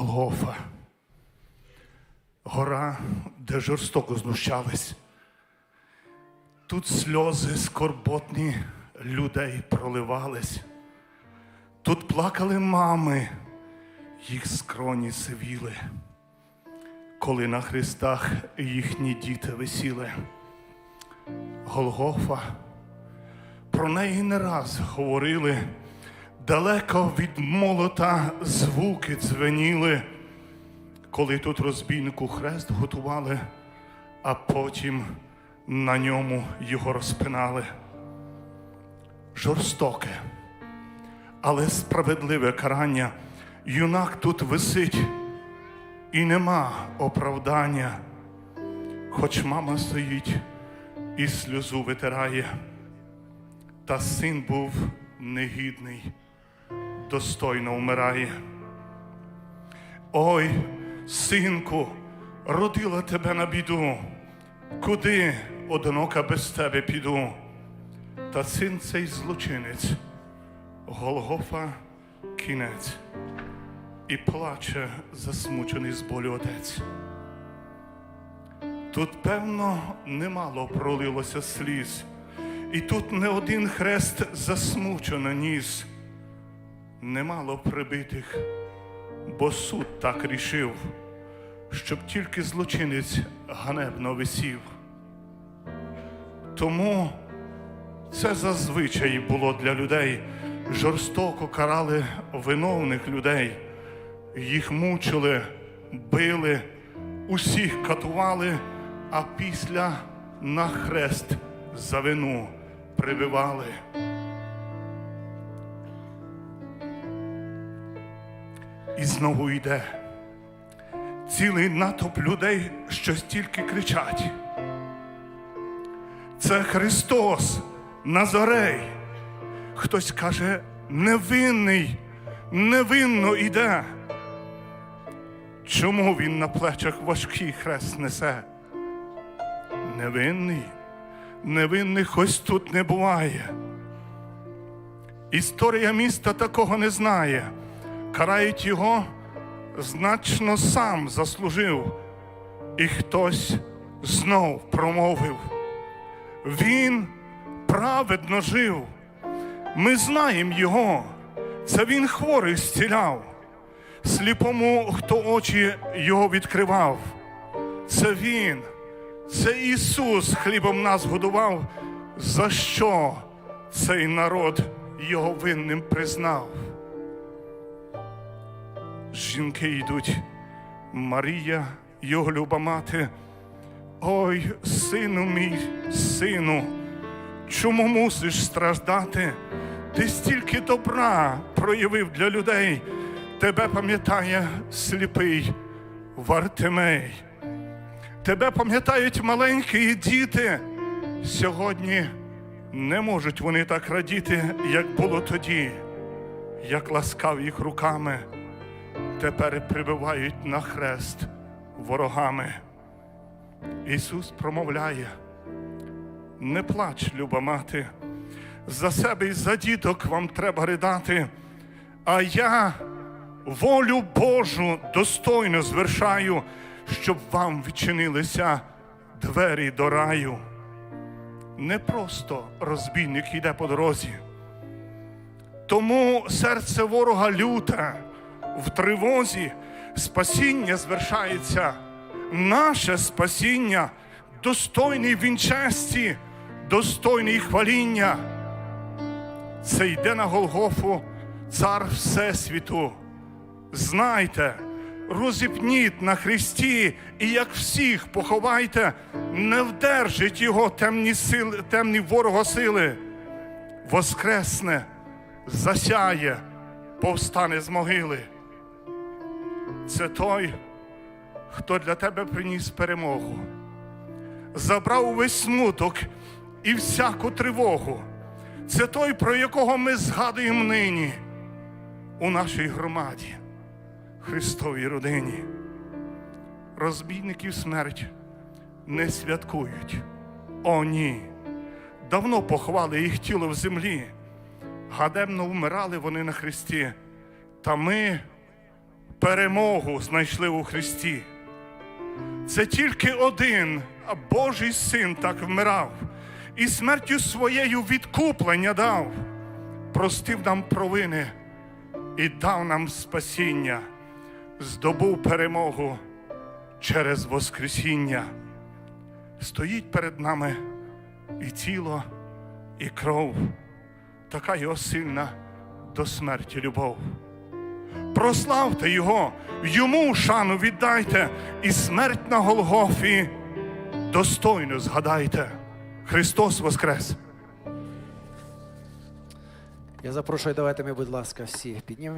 Голгофа. Гора, де жорстоко знущались. Тут сльози скорботні людей проливались. Тут плакали мами, їх скроні сивіли, коли на хрестах їхні діти висіли. Голгофа, про неї не раз говорили, далеко від молота звуки дзвеніли, коли тут розбійнику хрест готували, а потім на ньому його розпинали. Жорстоке, але справедливе карання. Юнак тут висить і нема оправдання, хоч мама стоїть і сльозу витирає, та син був негідний, достойно вмирає. Ой, синку, родила тебе на біду, куди одинока без тебе піду? Та син цей злочинець, Голгофа кінець, і плаче засмучений з болю отець. Тут, певно, немало пролилося сліз, і тут не один хрест засмучено ніс, немало прибитих, бо суд так рішив, щоб тільки злочинець ганебно висів. Тому це зазвичай було для людей. Жорстоко карали виновних людей. Їх мучили, били, усіх катували, а після на хрест за вину прибивали. І знову йде. Цілий натовп людей щось тільки кричать. Це Христос, Назарей. Хтось каже, невинний, невинно іде. Чому він на плечах важкий хрест несе? Невинний, невинних ось тут не буває. Історія міста такого не знає. Карають його, значно сам заслужив, і хтось знов промовив. Він праведно жив. Ми знаємо його. Це він хворих зціляв. Сліпому, хто очі його відкривав. Це він, це Ісус хлібом нас годував. За що цей народ його винним признав? Жінки йдуть, Марія, його люба мати. Ой, сину мій, сину, чому мусиш страждати? Ти стільки добра проявив для людей, тебе пам'ятає сліпий Вартимей. Тебе пам'ятають маленькі діти. Сьогодні не можуть вони так радіти, як було тоді, як ласкав їх руками, тепер прибивають на хрест ворогами. Ісус промовляє, не плач, люба мати, за себе і за діток вам треба ридати, а я волю Божу достойно звершаю, щоб вам відчинилися двері до раю. Не просто розбійник йде по дорозі. Тому серце ворога люте, в тривозі спасіння звершається наше спасіння, достойний вінчесті, достойний хваління. Це йде на Голгофу цар Всесвіту. Знайте, розіпніть на Христі, і як всіх поховайте, не вдержить його темні сили, темні ворога сили. Воскресне, засяє, повстане з могили. Це той хто для тебе приніс перемогу, забрав увесь смуток і всяку тривогу. Це той, про якого ми згадуємо нині у нашій громаді, Христовій родині. Розбійників смерть не святкують. О, ні. Давно поховали їх тіло в землі. Гадемно вмирали вони на Христі. Та ми перемогу знайшли у Христі. Це тільки один Божий син так вмирав, і смертю своєю відкуплення дав, простив нам провини і дав нам спасіння, здобув перемогу через Воскресіння. Стоїть перед нами і тіло, і кров, така його сильна до смерті любов. Прославте Його, йому шану віддайте, і смерть на Голгофі достойно згадайте. Христос Воскрес! Я запрошую, давайте ми, будь ласка, всі піднімемо.